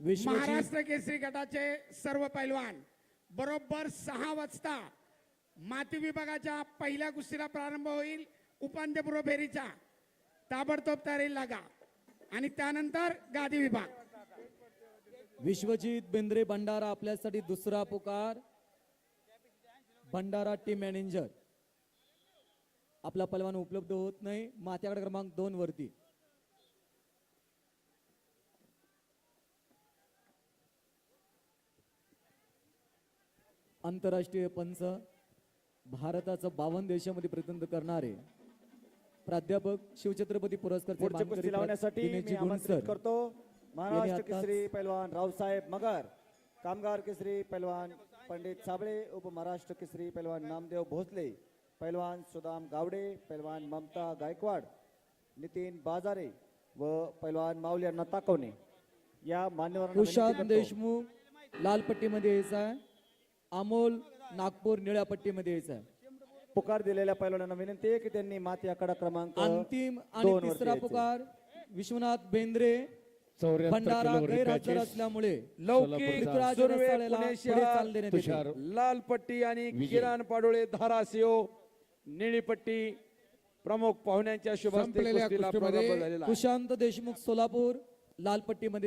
महाराष्ट्र केसरी गटाचे सर्व पैलवान बरोबर सहा वाजता माती विभागाच्या पहिल्या कुस्तीला प्रारंभ होईल. उपांत्यपूर्व फेरीचा. ताबडतोब तयारी लागा. आणि त्यानंतर गादी विभाग. विश्वजित बेंद्रे भंडारा आपल्यासाठी दुसरा पुकार. भंडारा टीम मॅनेजर आपला पलवान उपलब्ध होत नाही. मात्याकडे क्रमांक दोन वरती. आंतरराष्ट्रीय पंच भारताचं बावन्न देशामध्ये प्रतिनिधित्व करणारे प्राध्यापक शिवछत्रपती पुरस्कार लावण्यासाठी आमंत्रित करतो. महाराष्ट्र केसरी पैलवान रावसाहेब मगर कामगार केसरी पैलवान पंडित साबळे उपमहाराष्ट्र केसरी पैलवान नामदेव भोसले पैलवान सुदाम गावडे पैलवान ममता गायकवाड नितीन बाजारे व पैलवान माऊली अण्णा ताकवणे. या करतो. देशमुख लाल पट्टीमध्ये यायचा आहे. अमोल नागपूर निळ्या पट्टीमध्ये यायचा आहे पुकार दिलेल्या पैलवानांना विनंती आहे की त्यांनी माती आकडा क्रमांक अंतिम आणि तिसरा यायचे. पुकार विश्वनाथ बेंद्रे भंडारा गैरहजर. असल्यामुळे लौकिक पृथ्वीराज सुर्वे रसाळेला पुणे पुढे शहर चाल देण्यात येते. तुषार लाल पट्टी आणि विजय. किरण पाडोळे धाराशिव निळी पट्टी प्रमुख पाहुण्यांच्या शुभ हस्ते संपलेल्या कुस्तीला कुस्तीमध्ये प्रारंभ झालेला आहे. कुशांत देशमुख सोलापूर लाल पट्टीमध्ये